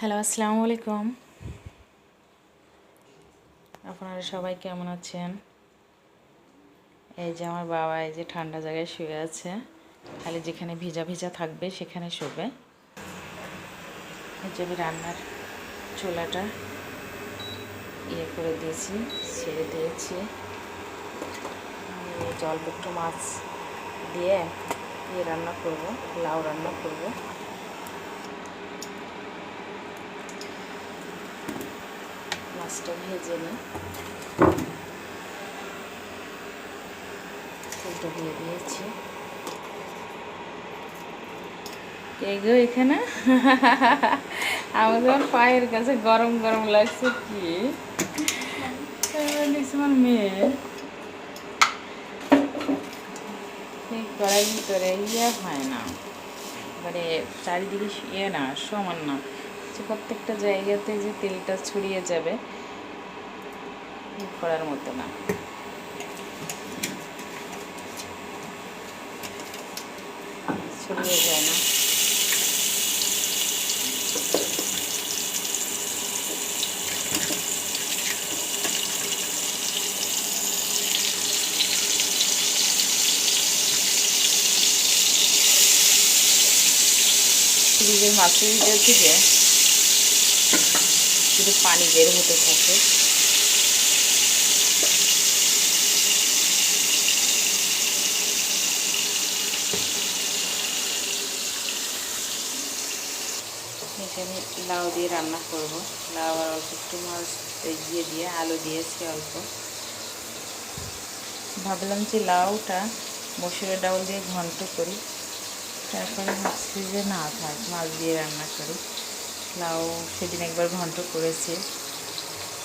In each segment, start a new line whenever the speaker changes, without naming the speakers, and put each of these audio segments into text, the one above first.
Hello আসসালামু আলাইকুম আপনারা সবাই কেমন আছেন? এই যে আমার বাবা এই যে ঠান্ডা জায়গায় শুয়ে আছে, খালি যেখানে ভিজা ভিজা থাকবে সেখানে শোবে। এই যে আমি রান্নার চুলাটা ইয়ে করে দিয়েছি, ছেড়ে দিয়েছি। জল একটু মাছ দিয়ে ইয়ে রান্না করব, লাউ রান্না করব। মাছটা ভেজে নিই। ফুলটা দিয়ে দিয়েছি। এই গো এখানে। আমাদের পায়ের কাছে গরম গরম লাগছে কি? আমার মেয়ে। কড়াই ভিতরে ইয়ে হয় না। মানে চারিদিকে ইয়ে না, সমান না। প্রত্যেকটা জায়গাতে যে তেলটা ছড়িয়ে যাবে করার মতো না। ছড়িয়ে যায় না। ফ্রিজের মাছের ভিতর থেকে শুধু পানি বের হতে থাকে এখানে লাউ দিয়ে রান্না করব। লাউ আর অল্প একটু মাছ দিয়ে দিয়ে, আলু দিয়েছি অল্প। ভাবলাম যে লাউটা মসুরের ডাউল দিয়ে ঘন্ট করি। তারপরে ভাবছি যে না, থাক, মাছ দিয়ে রান্না করি। লাউ সেদিন একবার ঘন্ট করেছি।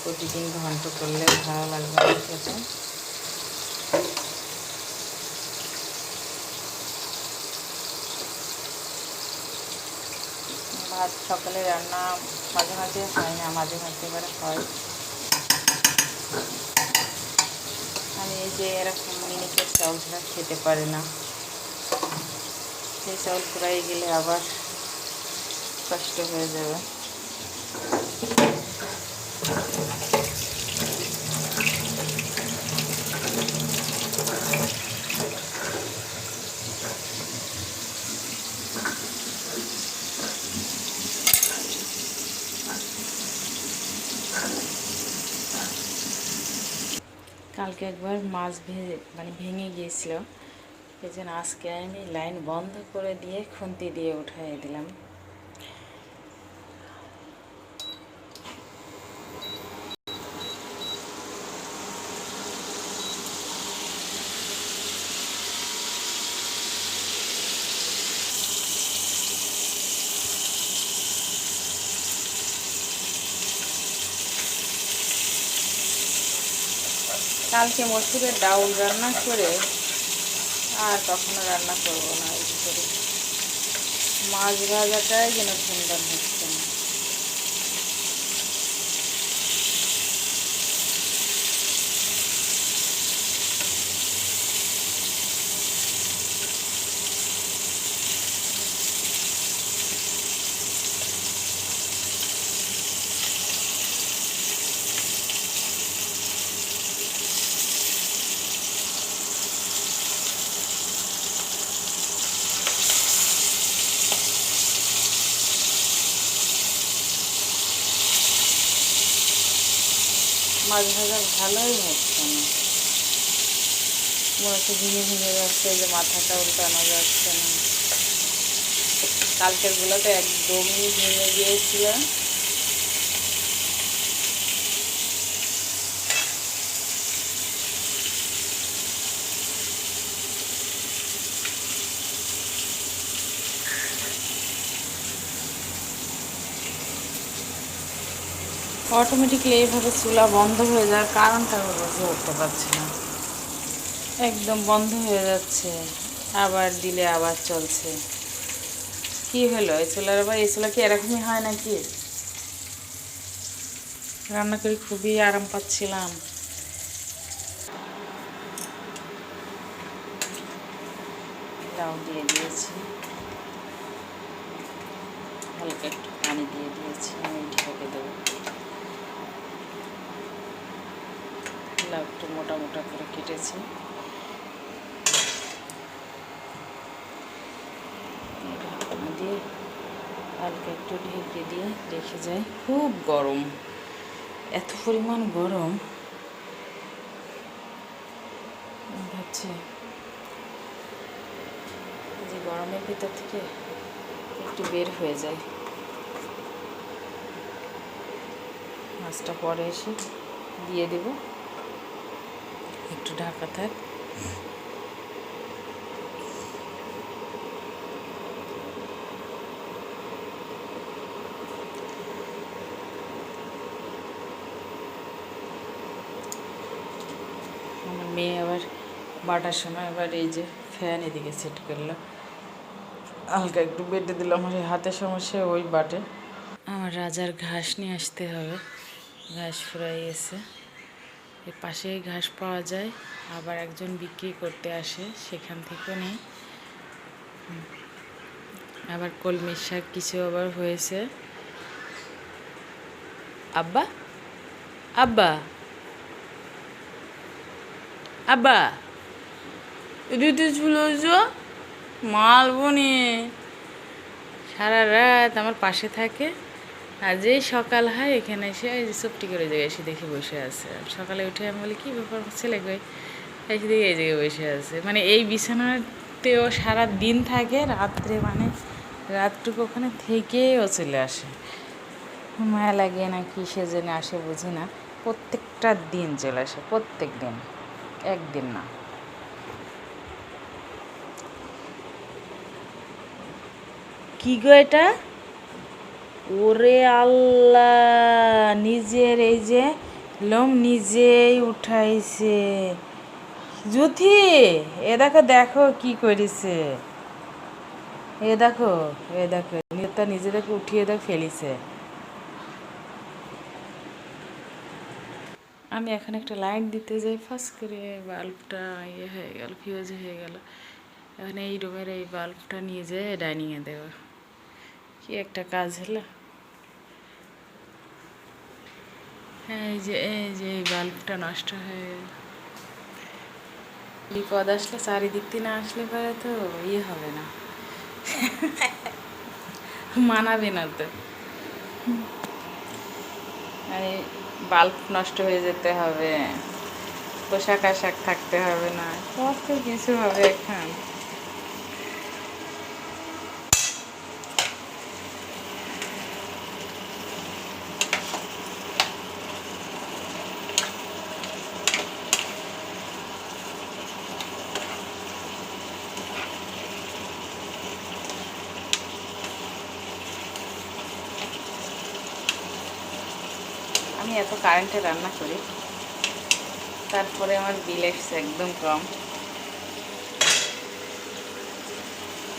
প্রতিদিন ঘন্ট করলে ভালো লাগবে ভাত, সকালে রান্না মাঝে মাঝে হয় না, মাঝে মাঝে এবারে হয়। আমি এই যে এরকম মিনিকের চাউলটা খেতে পারে না। সেই চাউল ফুরাই গেলে আবার কষ্ট হয়ে যাবে। কালকে একবার মাছ ভেজে মানে ভেঙে গিয়েছিল। এই আজকে আমি লাইন বন্ধ করে দিয়ে খুন্তি দিয়ে উঠাই দিলাম। কালকে মসুরের ডাউল রান্না করে আর কখনো রান্না করব না, এই মাছ ভাজাটাই যেন সুন্দর হচ্ছে না মাছ ভাজা ভালোই হচ্ছে না। মনে হচ্ছে ভেঙে ভেঙে যাচ্ছে যে মাথাটা উল্টানো যাচ্ছে না। কালকের গুলোতে একদমই ভেঙে গিয়েছিল। অটোমেটিকলি এইভাবে চুলা বন্ধ হয়ে যাওয়ার কারণটা বুঝে উঠতে পারছি না। একদম বন্ধ হয়ে যাচ্ছে, আবার দিলে আবার চলছে। কি হলো? এই চুলার আবার, এই চুলা কি এরকমই হয় নাকি? রান্না করে খুবই আরাম পাচ্ছিলাম। দিয়ে দিয়েছি। হালকা একটু পানি দিয়ে দিয়েছি আমি ঢেকে দেবো লাউ একটু মোটা মোটা করে কেটেছি। দিয়ে হালকা একটু ঢেকে দিয়ে রেখে যায় খুব গরম, এত পরিমাণ গরম। ভাবছি যে গরমের ভিতর থেকে একটু বের হয়ে যায় মাছটা পরে এসে দিয়ে দেব। একটু ঢাকা থাক মেয়ে আবার বাটার সময় আবার এই যে ফ্যান এদিকে সেট করল। হালকা একটু বেটে দিলাম আমার হাতের সমস্যা ওই বাটে। আমার রাজার ঘাস নিয়ে আসতে হবে। ঘাস ফুরাই এসে এর পাশেই ঘাস পাওয়া যায়, আবার একজন বিক্রি করতে আসে সেখান থেকেও নেই আবার কলমির শাক কিছু আবার হয়েছে। আব্বা? আব্বা? আব্বা? ঋতু ছিল মালবনি সারা রাত আমার পাশে থাকে। আর যেই সকাল হয়, এখানে এসে এই যে চুপটি করে জায়গায় এসে দেখে বসে আছে। সকালে উঠে আমি বলি, কী ব্যাপার ছেলে কই? এসে দেখে এই জায়গায় বসে আছে। মানে এই বিছানাতেও সারা দিন থাকে, রাত্রে মানে রাতটুকু ওখানে থেকেও চলে আসে। মায়া লাগে না, কি সে জেনে আসে বুঝি না। প্রত্যেকটা দিন চলে আসে, প্রত্যেক দিন, একদিন না। কি গো এটা? ওরে আল্লাহ, নিজের এই যে লোম নিজেই উঠাইছে। জুথি এ দেখো দেখো কি করেছে। এ দেখো এ দেখো তা নিজেদেরকে উঠিয়ে দেখ ফেলিছে। আমি এখন একটা লাইট দিতে যাই ফার্স্ট করে বাল্বটা ইয়ে হয়ে গেল ফিউজ হয়ে গেল। এখন এই রুমের এই বাল্বটা নিয়ে যেয়ে ডাইনিংয়ে দেবো। কি একটা কাজ হলো? হ্যাঁ এই যে এই যে, এই বাল্বটা নষ্ট হয়ে গেল। বিপদ আসলে চারিদিক দিয়ে না আসলে পরে তো ইয়ে হবে না। মানাবে না তো। আরে, বাল্ব নষ্ট হয়ে যেতে হবে। পোশাক আশাক থাকতে হবে না। কত কিছু হবে এখন। এত কারেন্টে রান্না করি। তারপরে আমার বিল এসছে একদম কম।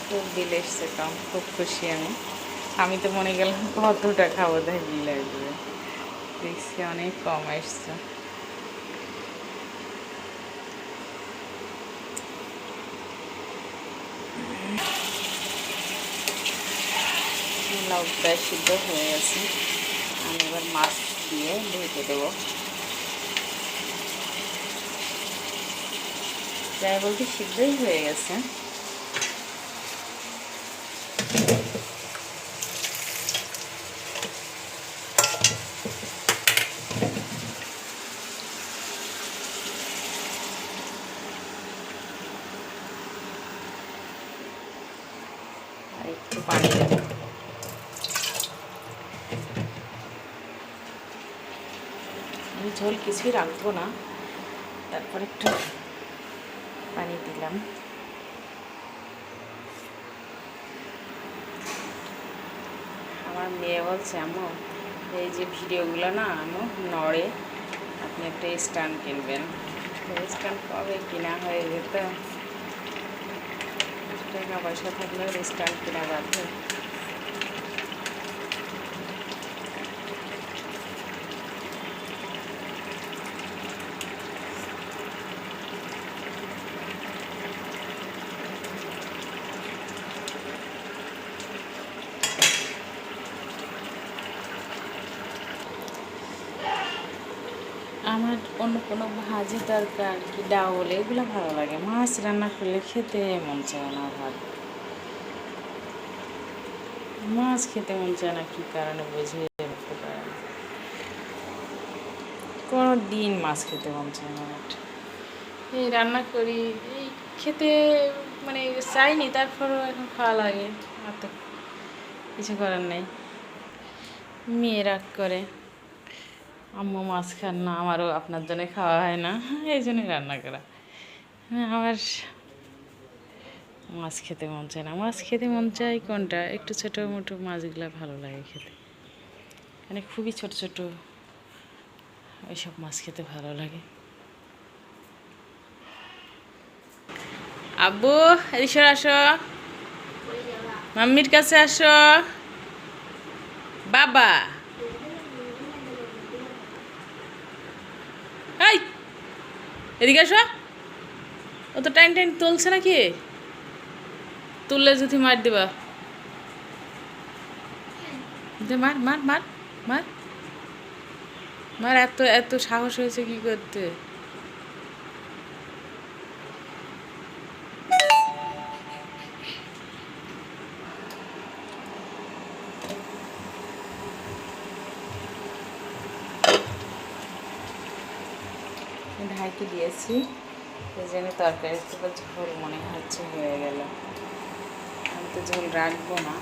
খুব বিল এসছে কম, খুব খুশি আমি। আমি তো মনে গেলাম কতটা খাব, তাই বিল আসবে। দেখছি অনেক কম এসছে লাউটা সিদ্ধ হয়ে গেছে। আমি এবার মাছ দিয়ে ঢেকে দেবো যাই বলতে সিদ্ধই হয়ে গেছে আর একটু পানি দেবো আমি ঝোল কিছুই রাখব না। তারপর একটু পানি দিলাম। আমার মেয়ে বলছে, আম্মু, এই যে ভিডিওগুলো না, আম্মু, নড়ে, আপনি একটা স্ট্যান্ড কিনবেন। স্ট্যান্ড কবে কিনা হয়ে যেত? টাকা পয়সা থাকলে স্ট্যান্ড কেনা বাধ্য আমার অন্য কোনো ভাজি তরকার কি ডাউল, এগুলো ভালো লাগে। মাছ রান্না করলে খেতে মন চায় না ভাত। মাছ খেতে মন চায় না, কী কারণে বুঝে পারে না কোনো দিন মাছ খেতে মন চায় না এই রান্না করি, এই খেতে মানে চাইনি, তারপরেও এখন খাওয়া লাগে। আর তো কিছু করার নেই। মেয়ে রাগ করে। আম্মু মাছ খান না, আমারও আপনার জন্য খাওয়া হয় না, এই জন্যই রান্না করা। হ্যাঁ আমার মাছ খেতে মন চায় না। মাছ খেতে মন চায় কোনটা? একটু ছোটো মোটো মাছগুলো ভালো লাগে খেতে। মানে খুবই ছোট ছোট ওইসব মাছ খেতে ভালো লাগে। আব্বু, এদিকে আসো। মাম্মির কাছে আসো। বাবা। এই, এদিকে আসো। ও তো টাইম টাইম তুলছে নাকি? তুললে যদি মার দিবা। মার মার মার মার। মার, এত এত সাহস হয়েছে কি করতে? ঢাকি দিয়েছি। এই জন্য তরকারি থেকে ঝোল মনে হচ্ছে হয়ে গেল। আমি তো ঝোল রাখব না।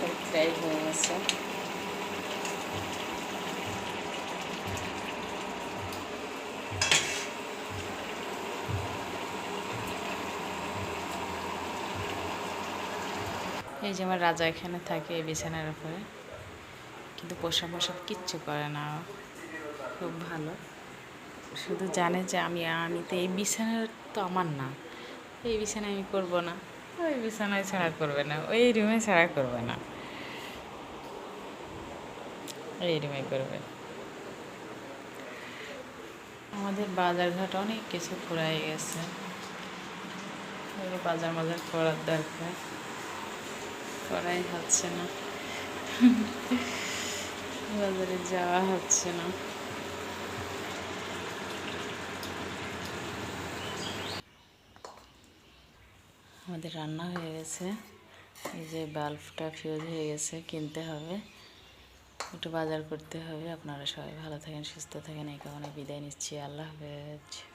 তরকারি ফ্রাই হয়ে এই যে আমার রাজা এখানে থাকে এই বিছানার উপরে। কিন্তু পোষা পোষা কিচ্ছু করে না। খুব ভালো। শুধু জানে যে আমি আমি তো এই বিছানার তো আমার না। এই বিছানায় আমি করব না। ওই বিছানায় ছাড়া করবে না, ওই রুমে ছাড়া করবে না। এই রুমে করবে। আমাদের বাজারঘাট অনেক কিছু ফুরাই গেছে। বাজার মাজার করার দরকার। করাই হচ্ছে না। বাজারে যাওয়া হচ্ছে না। আমাদের রান্না হয়ে গেছে। এই যে বাল্বটা ফিউজ হয়ে গেছে, কিনতে হবে। একটু বাজার করতে হবে। আপনারা সবাই ভালো থাকেন, সুস্থ থাকেন। এই কারণে বিদায় নিচ্ছি। আল্লাহ হাফেজ।